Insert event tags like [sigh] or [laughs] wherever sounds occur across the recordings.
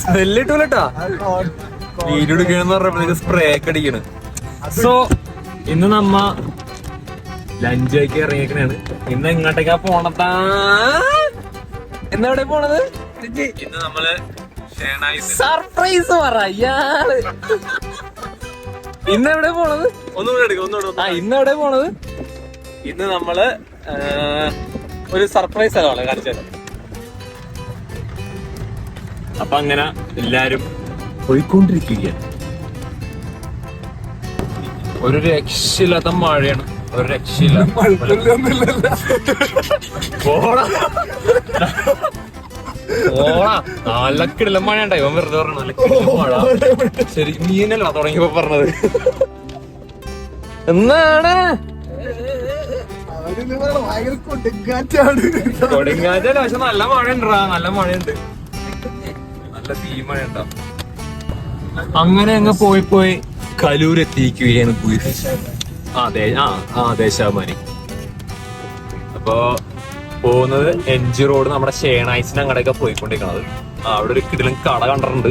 Smell കിട്ടൂലട്ടാ video എടുക്കണെന്ന് പറഞ്ഞപ്പോഴേക്ക് സ്പ്രേ ഒക്കെ അടിക്കണ്. സോ ഇന്ന് നമ്മ ലഞ്ച് ആക്കി ഇറങ്ങിയേക്കണാണ് ഇന്ന് എങ്ങോട്ടേക്കാ പോണതാ? ഇന്ന് എവിടെ പോണത്? ഇന്ന് നമ്മൾ സർപ്രൈസ് പറ ഇയാൾ. ഇന്ന് എവിടെ പോണത്? ആ ഇന്ന് എവിടെ പോണത്? ഇന്ന് നമ്മൾ ഒരു സർപ്രൈസ് ആണ് കാണിച്ചത് അപ്പൊ അങ്ങനെ എല്ലാരും പോയിക്കൊണ്ടിരിക്കുകയാണ്. ഒരു രക്ഷയില്ലാത്ത മഴയാണ്. ഒരു രക്ഷയില്ല. പോടാ പോടാ നല്ല കിടിലം മഴ ഉണ്ടായി ഇവൻ വെറുതെ പറഞ്ഞു നല്ല കിടിലം മഴ. ശരി നീനല്ല തുടങ്ങിയപ്പോ പറഞ്ഞത്. എന്നാണ്? ഭയങ്കര കൊടുങ്കാറ്റാണ്. കൊടുങ്കാറ്റല്ല? പക്ഷെ നല്ല മഴ ഉണ്ടാ നല്ല മഴയുണ്ട്. നല്ല അങ്ങനെ അങ്ങ് പോയി പോയി കലൂർ എത്തിക്കുകയാണ് guys. ആ ആ ആ ദേശാഭിമാനി. അപ്പൊ പോകുന്നത് എൻ ജി റോഡ് നമ്മുടെ ഷേണൈസിന് അങ്ങടെയൊക്കെ പോയിക്കൊണ്ടിരിക്കണത്. ആ അവിടെ ഒരു കിടിലും കട കണ്ടിട്ടുണ്ട്.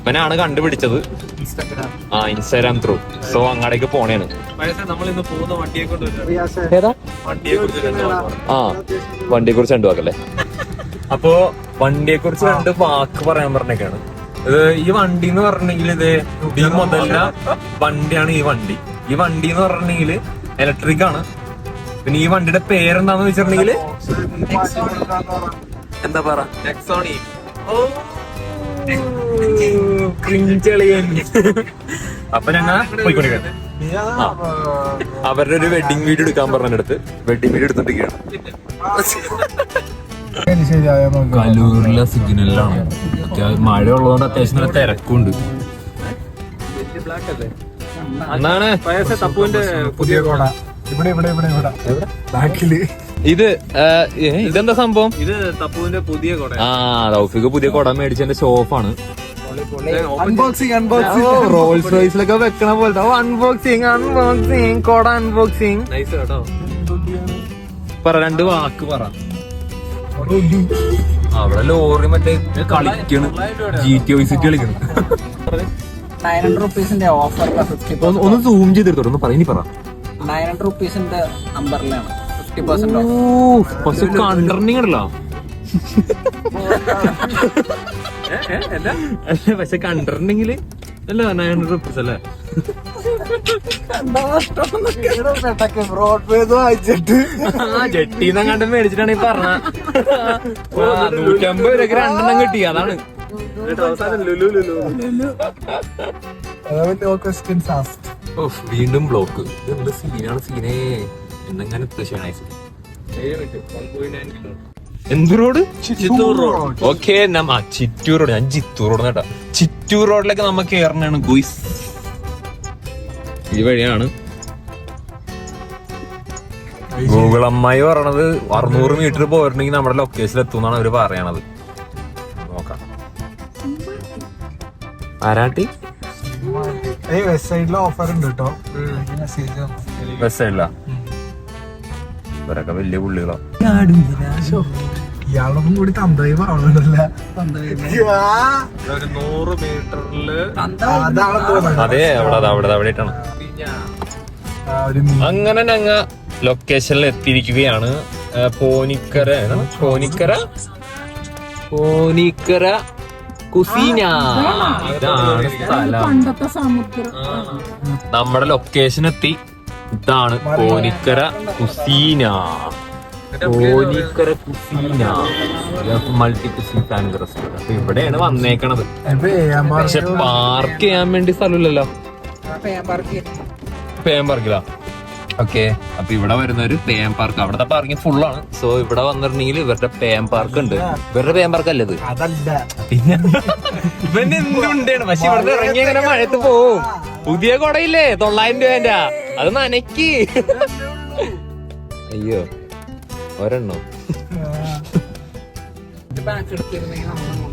ഇവനാണ് കണ്ടുപിടിച്ചത്. ആ ഇൻസ്റ്റാഗ്രാം ത്രൂ സോ അങ്ങടേക്ക് പോണേണ്. നമ്മൾ ഇന്ന് പോകുന്ന വണ്ടിയെ കൊണ്ട് ഏതാ? വണ്ടിയെ കുറിച്ച് ആ വണ്ടിയെ കുറിച്ച് രണ്ടു വാക്കല്ലേ? അപ്പോ വണ്ടിയെ കുറിച്ച് രണ്ട് വാക്ക് പറയാൻ പറഞ്ഞേക്കാണ്. ഇത് ഈ വണ്ടി എന്ന് പറഞ്ഞെങ്കിൽ ഇത് ഈ മുതല വണ്ടിയാണ് ഈ വണ്ടി. ഈ വണ്ടി എന്ന് പറഞ്ഞെങ്കിൽ ഇലക്ട്രിക് ആണ്. പിന്നെ ഈ വണ്ടിയുടെ പേരെന്താന്ന് വെച്ചിട്ടുണ്ടെങ്കിൽ എന്താ പറ? അപ്പൊ ഞങ്ങൾ പോയിക്കൊണ്ടിരിക്കുന്നത് അവരുടെ ഒരു വെഡിങ് വീഡിയോ എടുക്കാൻ പറഞ്ഞെടുത്ത് വെഡിങ് വീഡിയോ എടുത്തോണ്ടിരിക്കുകയാണ് കലൂരിലെ സിഗ്നലിലാണ്. മഴ ഉള്ളതുകൊണ്ട് അത്യാവശ്യം നല്ല തിരക്കുണ്ട്. തപ്പുവിന്റെ പുതിയ കോട ഇവിടെ ഇവിടെ ഇവിടെ ഇവിടെ. ബാക്കിൽ. ഇത് ഇതെന്താ സംഭവം? ഇത് തപ്പുവിന്റെ പുതിയ കൊട ആ റൗഫിക്ക് പുതിയ കുട മേടിച്ചതിന്റെ ഷോപ്പാണ്. അൺബോക്സിംഗ് അൺബോക്സിംഗ് റോൾസ് റോയ്സിലൊക്കെ വെക്കണ പോലത്തെ. അൺബോക്സിങ് അൺബോക്സിങ് കൊട അൺബോക്സിങ് നൈസ് കേട്ടോ. പറ രണ്ട് വാക്ക് പറ. അവിടെ ലോറി മറ്റേ കളിക്കണ്. ജി ടി ഒ കളിക്കണ്. നയൻ ഹൺഡ്രഡ് റുപ്പീസിന്റെ ഓഫർ ഫിഫ്റ്റി ഒന്ന് സൂം ചെയ്തെടുത്തോട്ടെ ഒന്ന് പറ ഇനി പറ. നയൻ ഹൺഡ്രഡ് റുപ്പീസിന്റെ നമ്പറിലാണ് ഫിഫ്റ്റി പെർസെന്റ് ഓഫ് ഓ പക്ഷെ ഉണ്ടല്ലോ അല്ല പക്ഷെ കണ്ടിട്ടുണ്ടെങ്കിൽ അല്ല നയൻ ഹൺഡ്രഡ് റുപ്പീസ് അല്ലേ? ബ്രോഡ്വേന്ന് വായിച്ചിട്ട്. ആ ജെട്ടിന്ന് കണ്ട് മേടിച്ചിട്ടാണ് ഈ പറഞ്ഞ. നൂറ്റമ്പത് രൂപക്ക് രണ്ടെണ്ണം കിട്ടി അതാണ്. വീണ്ടും ബ്ലോക്ക് എന്ത് സീനാണ് സീനേ എന്നെങ്ങനെ ഷേണൈസ് എന്ത് road Chittoor road okay Chittoor road ഞാൻ ചിറ്റൂർ റോഡ് കേട്ടോ. ചിറ്റൂർ റോഡിലേക്ക് നമ്മ കയറണാണ് ഗുയിസ്. ഈ വഴിയാണ്. ഗൂഗിൾ അമ്മായി പറയണത് അറുന്നൂറ് മീറ്റർ പോയിട്ടുണ്ടെങ്കിൽ നമ്മുടെ ലൊക്കേഷനിൽ എത്തും എന്നാണ് അവർ പറയണത്. നോക്കാം. ആരാട്ടി? ഓഫർ ഉണ്ട് കേട്ടോ സൈഡില ഇവരൊക്കെ വലിയ പുള്ളികളോ. ഇയാളൊന്നും കൂടി തന്തയി പറഞ്ഞിട്ടില്ല നൂറ് മീറ്ററിൽ അതെ അവിടെ അതാ, അവിടെ അവിടെ മീൻ അങ്ങനെ ഞങ്ങ ലൊക്കേഷനിൽ എത്തിയിരിക്കുകയാണ്. പോനിക്കര? പോനിക്കര പോനിക്കര കുസീന. ഇതാണ് സ്ഥലം. നമ്മുടെ ലൊക്കേഷൻ എത്തി. ഇതാണ് Ponikkara cuisine. Ponikkara cuisine. Multi cuisine fan restaurant അപ്പൊ ഇവിടെയാണ് വന്നേക്കണത്. പക്ഷെ പാർക്ക് പാർക്ക് ചെയ്യാൻ വേണ്ടി സ്ഥലമില്ലല്ലോ. പേം പാർക്കിലാ? ഓക്കെ. അപ്പൊ ഇവിടെ വരുന്ന ഒരു പേം പാർക്ക്. അവിടുത്തെ പാർക്കിംഗ് ഫുൾ ആണ് സോ ഇവിടെ വന്നിട്ടുണ്ടെങ്കിൽ ഇവരുടെ പേം പാർക്ക് ഉണ്ട് ഇവരുടെ പേം പാർക്ക് അല്ലത് പിന്നെ ഇവന് എന്തുണ്ടാണ്? പക്ഷെ ഇവിടുന്ന് ഇറങ്ങി അങ്ങനെ മഴയത്ത് പോവും. പുതിയ കൊടയില്ലേ? തൊള്ളായിരം രൂപേന്റെ. അത് നനക്കി അയ്യോ. ഒരെണ്ണം?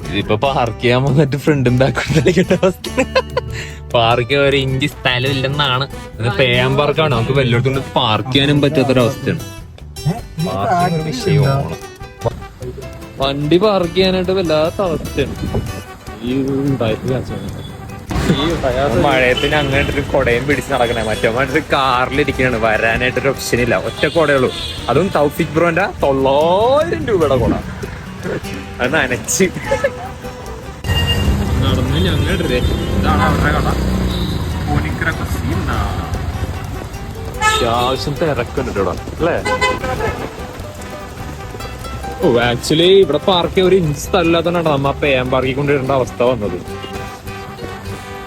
ഇതിപ്പോ പാർക്ക് ചെയ്യാൻ വന്നിട്ട് ഫ്രണ്ടും ബാക്കും കളിക്കേണ്ട അവസ്ഥ. പാർക്ക് ഒരു ഇഞ്ച് സ്ഥലം ഇല്ലെന്നാണ്. പേയാൻ പാർക്കാണ്. നമുക്ക് വല്ലയിടത്തും പാർക്ക് ചെയ്യാനും പറ്റാത്തൊരവസ്ഥയാണ്. പാർക്കിംഗ് ഒരു വിഷയമാണ്. വണ്ടി പാർക്ക് ചെയ്യാനായിട്ട് വല്ലാത്ത അവസ്ഥയാണ്. ഈ ഉണ്ടായിട്ട് മഴയത്തിന് അങ്ങനെ ഒരു കൊടയും പിടിച്ച് നടക്കണേ. മറ്റേ മറ്റൊരു കാറിലിരിക്കണാണ്. വരാനായിട്ടൊരു ഓപ്ഷൻ ഇല്ല. ഒറ്റ കൊടയുള്ളൂ. അതും തൗഫിക് ബ്രോന്റെ തൊള്ളായിരം രൂപയുടെ കൊട. അത് നനച്ച്. നടന്ന് ഞങ്ങളുടെ ഇതാണ് അവരുടെ കട. പൂനിക്കര കുസീന അത്യാവശ്യം തിരക്കുണ്ട് ഇവിടെ. അല്ലേ? ഓ ആക്ച്വലി ഇവിടെ പാർക്ക് ഒരു ഇഞ്ച് സ്ഥലമില്ലാത്തതാണ് നമ്മ പേയം പാർക്കി കൊണ്ടിടേണ്ട അവസ്ഥ വന്നത്.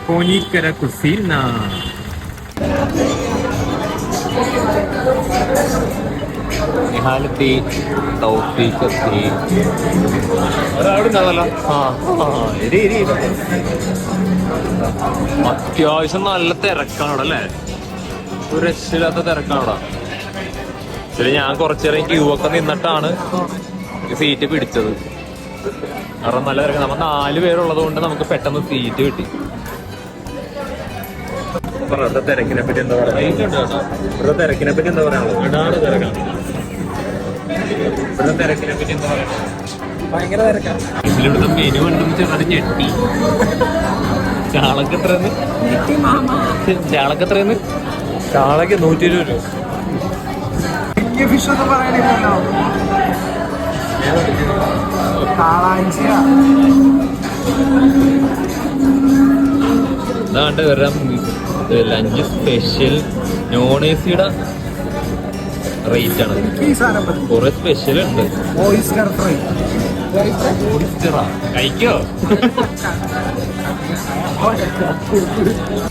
പൂനിക്കര കുസീന നിഹാലെത്തി തൗഫീഖ് എത്തി ഒരാളുണ്ടാവല്ലോ ആ ആ ഇരി ഇരി ഇരി. അത്യാവശ്യം നല്ല തിരക്കാണ് അവിടെ അല്ലേ? ഒരു രക്ഷയില്ലാത്ത തിരക്കാണ് അവിടെ. ശരി ഞാൻ കുറച്ചേരം ക്യൂ ഒക്കെ നിന്നിട്ടാണ് സീറ്റ് പിടിച്ചത്. കാരണം നല്ല തിരക്ക്. നമ്മൾ നാല് പേരുള്ളത് കൊണ്ട് നമുക്ക് പെട്ടെന്ന് സീറ്റ് കിട്ടി. ഇവിടുത്തെ തിരക്കിനെ പറ്റി എന്താ പറയാ ഇവിടുത്തെ തിരക്കിനെ പറ്റി എന്താ പറയാനുള്ളത്? തിരക്കാണ് ഇവിടുത്തെ തിരക്കിനെ പറ്റി എന്താ പറയാ ഭയങ്കര തിരക്കാണ് ഇതിലിവിടുത്തെ മെനു കണ്ടും ചെറുതായിട്ട് ഞെട്ടി. ചാളക്ക് നൂറ്റി ഇരുപത് രൂപ. ഫിഷ് ഒന്നും കാളാഞ്ചിയ. വരാം. ലഞ്ച് സ്പെഷ്യൽ നോൺ എ സിയുടെ റേറ്റ് ആണ്. കുറെ സ്പെഷ്യൽ ഉണ്ട്. ഓയിസ്റ്റർ ഫ്രൈ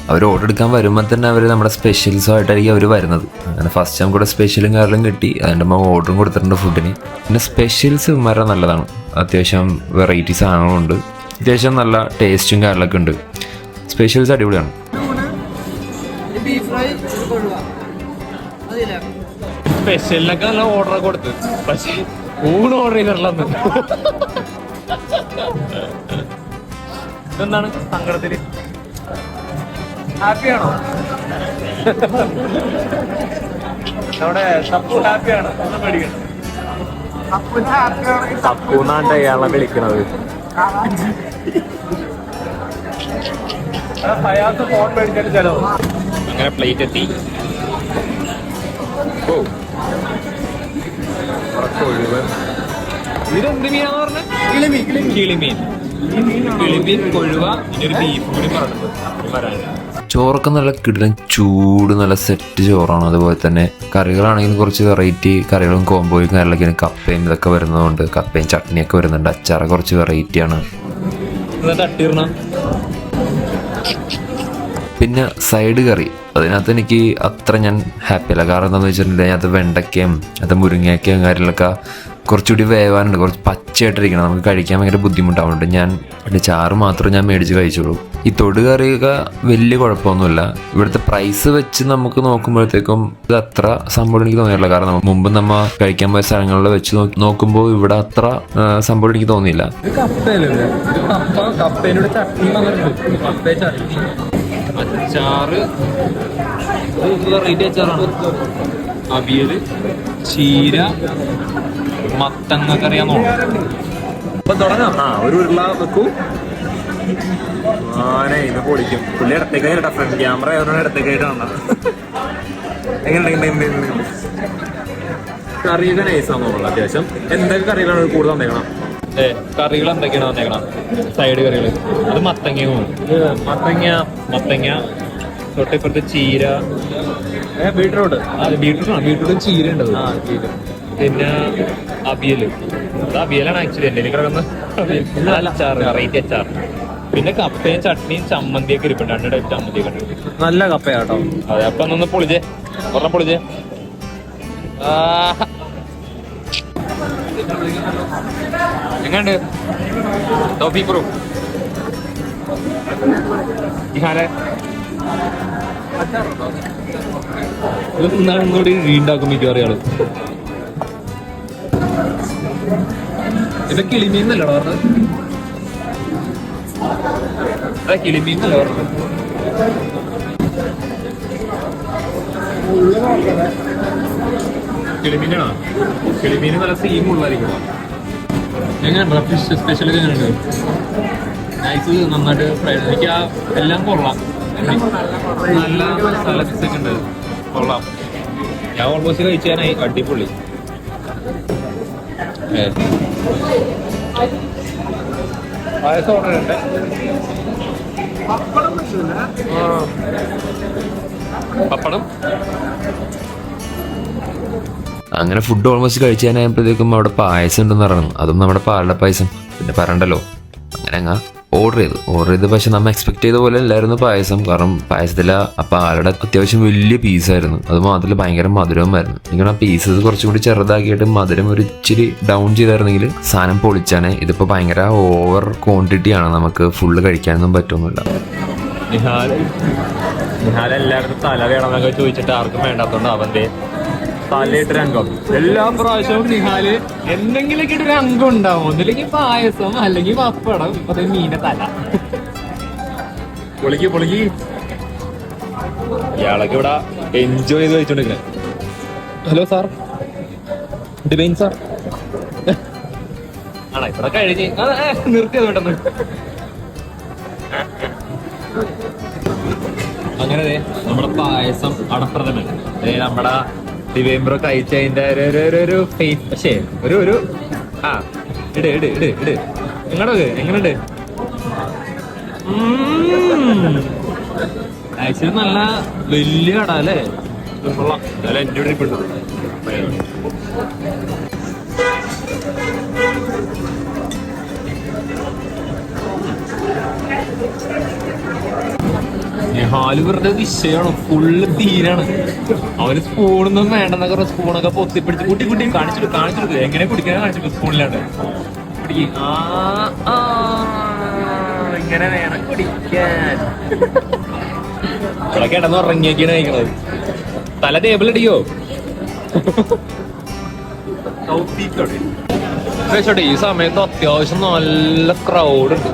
അവർ ഓർഡർ എടുക്കാൻ വരുമ്പോൾ തന്നെ അവർ നമ്മുടെ സ്പെഷ്യൽസും ആയിട്ടായിരിക്കും അവർ വരുന്നത്. അങ്ങനെ ഫസ്റ്റ് ടൈം കൂടെ സ്പെഷ്യലും കാര്യങ്ങളും കിട്ടി. അതിന്റെ മുമ്പ് ഓർഡറും കൊടുത്തിട്ടുണ്ട് ഫുഡിന് പിന്നെ സ്പെഷ്യൽസ് വളരെ നല്ലതാണ്. അത്യാവശ്യം വെറൈറ്റി സാധനങ്ങളുണ്ട് അത്യാവശ്യം നല്ല ടേസ്റ്റും കാര്യങ്ങളൊക്കെ ഉണ്ട്. സ്പെഷ്യൽസ് അടിപൊളിയാണ്. ബീഫ് ഫ്രൈ സ്പെഷ്യലിനൊക്കെ നല്ല ഓർഡർ കൊടുത്ത്. പക്ഷേ ഊണ് ഓർഡർ ചെയ്തിട്ടുള്ളന്ന് ഇതെന്താണ് സങ്കടത്തിൽ? ഹാപ്പിയാണോ നമ്മുടെ തപ്പു ഹാപ്പിയാണ് ഒന്നും പേടിക്കണം തപ്പൂന്നാണ്ട് അയാളെ വിളിക്കണത്. അങ്ങനെ പ്ലേറ്റ് എത്തി. ഓ. കൊഴുവ് ഇതെന്ത് മീനാന്ന് പറഞ്ഞത് കിളിമീൻ. കിളിമീൻ. കിളിമീൻ കൊഴുവ ഇനി ഒരു ബീഫ് കൂടി പറഞ്ഞത് വരാൻ ചോറൊക്കെ നല്ല കിടിലൻ ചൂട് നല്ല സെറ്റ് ചോറാണ്. അതുപോലെ തന്നെ കറികളാണെങ്കിലും കുറച്ച് വെറൈറ്റി കറികളും കോമ്പോയും കാര്യങ്ങളൊക്കെ കപ്പയും ഇതൊക്കെ വരുന്നതുകൊണ്ട് കപ്പയും ചട്നിയൊക്കെ വരുന്നുണ്ട്. അച്ചാറ് കുറച്ച് വെറൈറ്റിയാണ് എന്നിട്ട് പിന്നെ സൈഡ് കറി. അതിനകത്ത് എനിക്ക് അത്ര ഞാൻ ഹാപ്പി അല്ല. കാരണം എന്താണെന്ന് വെച്ചിട്ടുണ്ടെങ്കിൽ അതിനകത്ത് വെണ്ടയ്ക്കയും അത് മുരിങ്ങയ്ക്കയും കാര്യങ്ങളൊക്കെ കുറച്ചുകൂടി വേവാനുണ്ട്. കുറച്ച് പച്ചയായിട്ടിരിക്കണം. നമുക്ക് കഴിക്കാൻ ഭയങ്കര ബുദ്ധിമുട്ടാവുന്നുണ്ട്. ഞാൻ എന്റെ ചാറ് മാത്രം ഞാൻ മേടിച്ച് കഴിച്ചോളൂ ഈ തൊടുകറിയൊക്കെ വലിയ കുഴപ്പമൊന്നുമില്ല. ഇവിടുത്തെ പ്രൈസ് വെച്ച് നമുക്ക് നോക്കുമ്പോഴത്തേക്കും ഇത് അത്ര സംഭവം എനിക്ക് തോന്നിയില്ല കാരണം മുമ്പ് നമ്മൾ കഴിക്കാൻ പോയ സ്ഥലങ്ങളിൽ വെച്ച് നോക്കി- നോക്കുമ്പോൾ ഇവിടെ അത്ര സംഭവം എനിക്ക് തോന്നിയില്ല. അച്ചാറ്. വെറൈറ്റി അച്ചാറാണ്? അവിയൽ ചീര മത്തങ്ങ കറിയാന്നോ അപ്പൊ തുടങ്ങാം. ആ ഒരു ഉരുള വെക്കൂ. ആനെ ഇത് പൊളിക്കും. പുള്ളി ഇടത്തേക്ക് കേട്ടോ ഫ്രണ്ട് ക്യാമറ ആയതുകൊണ്ട് ഇടത്തേക്ക് കാണാം എങ്ങനെ കറിയൊക്കെ തോന്നുന്നു അത്യാവശ്യം. എന്തൊക്കെ കറികളാണ് കൂടുതൽ ഏ കറികൾ എന്തൊക്കെയാണ് വന്നേക്കണം? സൈഡ് കറികൾ. അത് മത്തങ്ങ. മത്തങ്ങ. മത്തങ്ങ തൊട്ടിപ്പുറത്ത് ചീര. ബീട്രൂട്ട് ബീട്രൂട്ട് ബീട്രൂട്ടാണ് ബീട്രൂട്ടും ചീര ഉണ്ട് പിന്നെ അവിയൽ അത് അവിയലാണ് ആക്ച്വലി എന്റെ കിടക്കുന്ന അച്ചാർ വെറൈറ്റി അച്ചാർ പിന്നെ കപ്പയും ചട്നിയും ചമ്മന്തിയൊക്കെ ഇരിപ്പുണ്ട്. രണ്ട് ടൈപ്പ് ചമ്മന്തിയൊക്കെ ഉണ്ട് നല്ല കപ്പയാട്ടോ. അതെ അപ്പൊ ഒന്ന് പൊളിച്ചേ. ഒരെണ്ണം പൊളിച്ചേ. ആഹാ. എങ്ങണ്ട് ടോപ്പി പ്രൂ ഇഹാലെ വീണ്ടാക്കും മിക്കവാറും ആൾ ഇത് കിളിമീന്നല്ലടാ പറഞ്ഞത്? കിളിമീന്നല്ല പറഞ്ഞത്. കിളിമീനാണോ? കിളിമീൻ നല്ല സീമുള്ളായിരിക്കും എങ്ങനെയുണ്ടോ ഫിഷ് സ്പെഷ്യൽ എങ്ങനെയുണ്ട്? നൈസ് നന്നായിട്ട് ഫ്രൈഡ് എനിക്ക് ആ എല്ലാം കൊള്ളാം. നല്ല മസാല ഒക്കെ ഉണ്ട്. കൊള്ളാം. ഞാൻ ഓൾമോസ്റ്റ് കഴിച്ചാനായി അടിപൊളി. പായസം ഓർഡർ ഉണ്ട്. പപ്പടം? അങ്ങനെ ഫുഡ് ഓൾമോസ്റ്റ് കഴിച്ച് കഴിഞ്ഞപ്പോഴത്തേക്കും അവിടെ പായസം ഉണ്ടെന്ന് പറഞ്ഞു. അതും നമ്മുടെ പാലട പായസം. പിന്നെ പറയണ്ടല്ലോ? അങ്ങനെ അങ്ങ് ഓർഡർ ചെയ്തു. ഓർഡർ ചെയ്ത് പക്ഷെ നമ്മൾ എക്സ്പെക്ട് ചെയ്ത പോലെ അല്ലായിരുന്നു പായസം. കാരണം പായസത്തില ആ പാലട അത്യാവശ്യം വലിയ പീസായിരുന്നു അത് മാത്രമല്ല ഭയങ്കര മധുരവുമായിരുന്നു. എനിക്ക് ആ പീസസ് കുറച്ചും കൂടി ചെറുതാക്കിയിട്ട് മധുരം ഒരു ഇച്ചിരി ഡൗൺ ചെയ്തായിരുന്നെങ്കിൽ സാധനം പൊളിച്ചാണ്. ഇതിപ്പോൾ ഭയങ്കര ഓവർ ക്വാണ്ടിറ്റി ആണ് നമുക്ക് ഫുള്ള് കഴിക്കാനൊന്നും പറ്റുന്നില്ല. നിഹാൽ നിഹാൽ എല്ലായിടത്തും തല വേണമെന്നൊക്കെ ചോദിച്ചിട്ട് ആർക്കും വേണ്ടാത്തോണ്ട് അവന്റെ തലയിട്ടൊരു അംഗം. എല്ലാ പ്രാവശ്യവും നിഹാൽ എന്തെങ്കിലുമൊക്കെ ഒരു അംഗം ഉണ്ടാവും. ഒന്നില്ലെങ്കിൽ പായസം അല്ലെങ്കിൽ പപ്പടം ഇപ്പൊ മീനെ തല. പൊളിക്ക് പൊളിക്ക്. ഇയാളൊക്കെ ഇവിടെ എൻജോയ് ചെയ്ത് കഴിച്ചോണ്ടിരിക്കണേ ഹലോ സാർ ഡിവൈൻ സാർ ആണോ? ഇവിടെ കഴിഞ്ഞ്. നിർത്തിയത് പെട്ടെന്ന്. അങ്ങനെ ദേ നമ്മുടെ പായസം അടപ്രഥമൻ. ദേ നമ്മുടെ ദിവ്യംബ്രോ കഴിച്ചതിന്റെ ഒരു ഒരു പക്ഷേ ഒരു ഒരു ആ ഇട് ഇട് ഇട് ഇട്. നിങ്ങളുടെ എങ്ങനെയുണ്ട്? ആക്ച്വലി നല്ല വലിയ കട അല്ലേ? കൊള്ളാം. ഹാൽ വിഷയമാണ്. ഫുള്ള് തീരാണ്. അവർ സ്പൂണൊന്നും വേണ്ടെന്നൊക്കെ പറഞ്ഞ് സ്പൂണൊക്കെ പൊത്തിപ്പിടിച്ച് കുട്ടി കുട്ടി കാണിച്ചിട്ട് കാണിച്ചിട്ട് എങ്ങനെ കുടിക്കാൻ കാണിച്ചിട്ട് സ്പൂണിലാണ്ട് കുടിക്ക് ആ ഇങ്ങനെ വേണം കുടിക്കാൻ. കിടന്ന് ഉറങ്ങിയൊക്കെയാണ് കഴിക്കണത്. തല ടേബിൾ ഇടിയോ [laughs] പക്ഷേ ഈ സമയത്ത് അത്യാവശ്യം നല്ല ക്രൗഡ് ഉണ്ട്.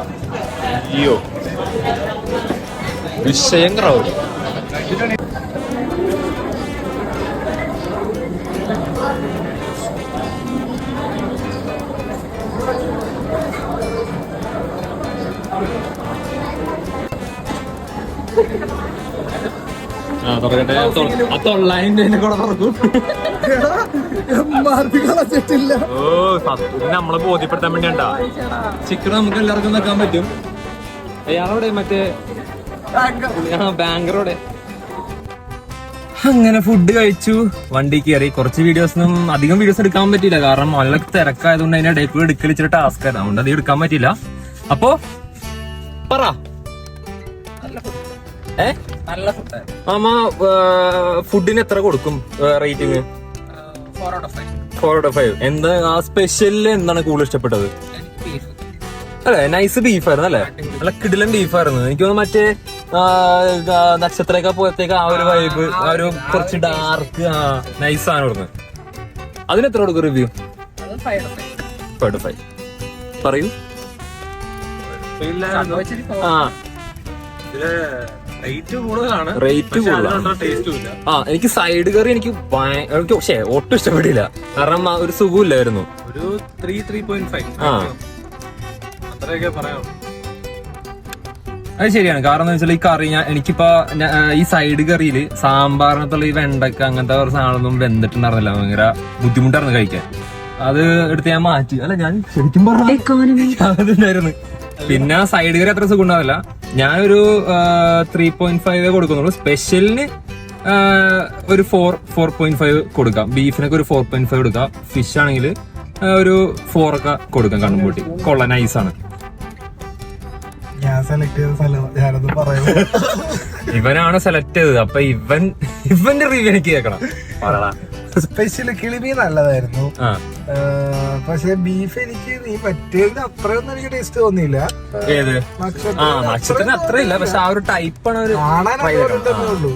അയ്യോ. വിഷയം ക്രൗഡ് ആ തുറക്കട്ടെ തൊള്ളായിരം രൂപ കൂടെ തുറക്കും ഓ സത്യം. നമ്മളെ ബോധ്യപ്പെടുത്താൻ വേണ്ടിയാണ്ടാ. ചിക്കൻ നമുക്ക് എല്ലാവർക്കും വെക്കാൻ പറ്റും. അയാളോടെ മറ്റേ ബാങ്കറോടെ. അങ്ങനെ ഫുഡ് കഴിച്ചു. വണ്ടി കയറി. കുറച്ച് വീഡിയോസ് ഒന്നും അധികം വീഡിയോസ് എടുക്കാൻ പറ്റില്ല കാരണം നല്ല തിരക്കായതുകൊണ്ട് അതിന്റെ ഇടയിൽ കൂടി എടുക്കൽ ഇച്ചിരി ടാസ്ക് ആയിരുന്നു. അതുകൊണ്ട് അത് എടുക്കാൻ പറ്റില്ല അപ്പോ പറ. ഏ? നല്ല ഫുഡ് മാമ ഫുഡിന് എത്ര കൊടുക്കും rating four out of five എന്താ ആ സ്പെഷ്യലിൽ എന്താണ് കൂടുതൽ ഇഷ്ടപ്പെട്ടത്? അല്ലേ? നൈസ് ബീഫായിരുന്നു അല്ലേ? നല്ല കിടിലൻ ബീഫായിരുന്നു എനിക്ക് തോന്നുന്നു മറ്റേ നക്ഷത്രയൊക്കെ പോയത്തേക്ക് ആ ഒരു വൈബ് ആ ഒരു കുറച്ച് ഡാർക്ക് ആ നൈസ് ആയിരുന്നു അതിന് എത്ര കൊടുക്കും റിവ്യൂ ഫൈവ് ഔട്ട് ഫൈവ് പറയൂ. ആ. റേറ്റ് കൂടുതലാണ്. ആ എനിക്ക് സൈഡ് കറി എനിക്ക് എനിക്ക് പക്ഷേ ഒട്ടും ഇഷ്ടപ്പെട്ടില്ല. കാരണം ഒരു സുഖമില്ലായിരുന്നു. ഒരു ത്രീ ത്രീ പോയിന്റ് ഫൈവ് ആ. അത്രയൊക്കെ പറയാം. അത് ശരിയാണ്. കാരണം എന്താ വെച്ചാൽ ഈ കറി ഞാൻ എനിക്കിപ്പോ ഈ സൈഡ് കറിയിൽ സാമ്പാറിനകത്തുള്ള ഈ വെണ്ടക്ക അങ്ങനത്തെ കുറച്ച് സാധനമൊന്നും വെന്തിട്ടുണ്ടായിരുന്നില്ല. ഭയങ്കര ബുദ്ധിമുട്ടായിരുന്നു കഴിക്കാൻ. അത് എടുത്ത് ഞാൻ മാറ്റി. അല്ല ഞാൻ ശരിക്കും പറഞ്ഞു [laughs] പിന്നെ സൈഡ് കറി അത്ര സുഖം ഉണ്ടാവില്ല ഞാനൊരു ത്രീ പോയിന്റ് ഫൈവ് കൊടുക്കുന്നുള്ളൂ. സ്പെഷ്യലിന് ഒരു ഫോർ ഫോർ പോയിന്റ് ഫൈവ് കൊടുക്കാം. ബീഫിനൊക്കെ ഒരു ഫോർ പോയിന്റ് ഫൈവ് കൊടുക്കാം. ഫിഷ് ആണെങ്കിൽ ഒരു ഫോർ ഒക്കെ കൊടുക്കാം കണ്ണും കൊള്ള നൈസ് പറയുന്നത് ഇവനാണ് സെലക്ട് ചെയ്തത്. അപ്പൊ ഇവൻ ഇവന്റെ റിവ്യൂ എനിക്ക് കേൾക്കണം. പറടാ. സ്പെഷ്യൽ കിളിമീൻ നല്ലതായിരുന്നു. പക്ഷെ ബീഫ് എനിക്ക് നീ പറ്റിയതിന് അത്രയൊന്നും എനിക്ക് ടേസ്റ്റ് തോന്നിയില്ല. നക്ഷത്രത്തിന് അത്രയില്ല. പക്ഷെ ആ ഒരു ടൈപ്പാണ് ഒരു കാണാനൊക്കെ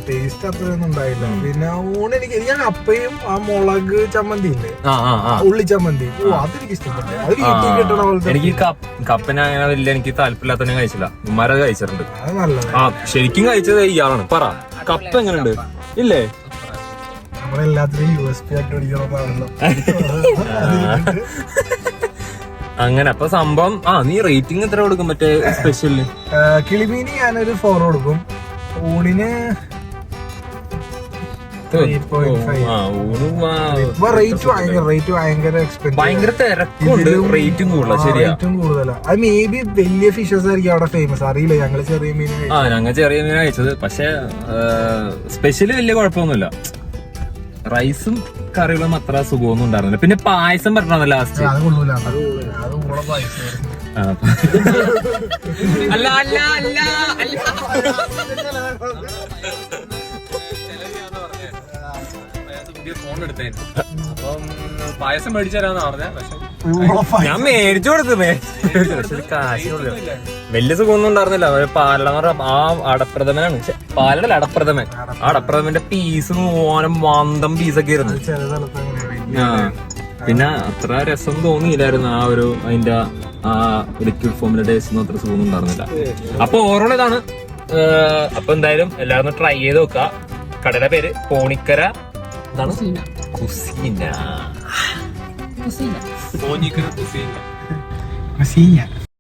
ടേസ്റ്റ് അത്രയൊന്നും ഉണ്ടായില്ല. പിന്നെ ഊണ് എനിക്ക് ഞാൻ അപ്പയും ആ മുളക് ചമ്മന്തി ഇല്ലേ? ഉള്ളി ചമ്മന്തി. ഓ അതെനിക്ക് ഇഷ്ടപ്പെട്ടു. അത് വീട്ടിൽ കിട്ടണ പോലത്തെ എനിക്ക് കപ്പ് കപ്പന അങ്ങനെ വലിയ എനിക്ക് താല്പര്യമില്ലാത്ത കഴിച്ചില്ല. ഉമ്മാരത് കഴിച്ചിട്ടുണ്ട്. ആ ശരിക്കും കഴിച്ചത് ഇയാളാണ്. പറ കപ്പ എങ്ങനെയുണ്ട്? ഇല്ലേ? നമ്മളെല്ലാത്തിനും യു എസ് പി ആയിട്ട് അടിക്കണമെന്നാണല്ലോ [laughs] അങ്ങനെ അപ്പൊ സംഭവം ആ നീ റേറ്റിംഗ് എത്ര കൊടുക്കും മറ്റേ സ്പെഷ്യലിന് കിളിമീനി ഞാനൊരു ഫോർ കൊടുക്കും. ഊണിന് വാ- റേറ്റ് ഭയങ്കര തിരക്കുണ്ട് കൂടുതലാ ശരിയാ. റേറ്റും കൂടുതലാ. അത് മേ ബി വലിയ ഫിഷസ് ആയിരിക്കും അവിടെ ഫേമസ് അറിയില്ല ഞങ്ങൾ ചെറിയ മീൻ ആ ഞങ്ങൾ ചെറിയ മീനാ കഴിച്ചത്. പക്ഷെ സ്പെഷ്യൽ വലിയ കുഴപ്പമൊന്നുമില്ല. റൈസും കറികളും അത്ര സുഖമൊന്നും ഉണ്ടായിരുന്നില്ല പിന്നെ പായസം പറഞ്ഞത് ലാസ്റ്റ് അല്ല അല്ല അല്ല അല്ല അല്ല ഫോൺ എടുത്തേ അപ്പം പായസം മേടിച്ചു തരാന്ന് പറഞ്ഞ പക്ഷെ ഞാൻ മേടിച്ചു കൊടുത്തു പക്ഷെ. വലിയ സുഖമൊന്നും ഉണ്ടായിരുന്നില്ല. പാലട ആ അടപ്രഥമനാണ്. പാലടല്ല അടപ്രഥമൻ. ആ അടപ്രഥമന്റെ പീസ് മോനം മന്ദം പീസൊക്കെ ആയിരുന്നു. സ്ഥലത്ത് അങ്ങനെ ആ പിന്നെ അത്ര രസം തോന്നിയില്ലായിരുന്നു ആ ഒരു അതിന്റെ ആ ലിക്വിഡ് ഫോമിലെ ടേസ്റ്റ് ഒന്നും അത്ര സുഖമൊന്നും ഉണ്ടായിരുന്നില്ല. അപ്പൊ ഓവറോൾ ഇതാണ്. അപ്പൊ എന്തായാലും എല്ലാവരും ട്രൈ ചെയ്ത് നോക്കുക. കടയുടെ പേര് പോണിക്കര 楽しいな。薄いな。[laughs] 薄いな。[laughs] だって薄い。[laughs] 薄い。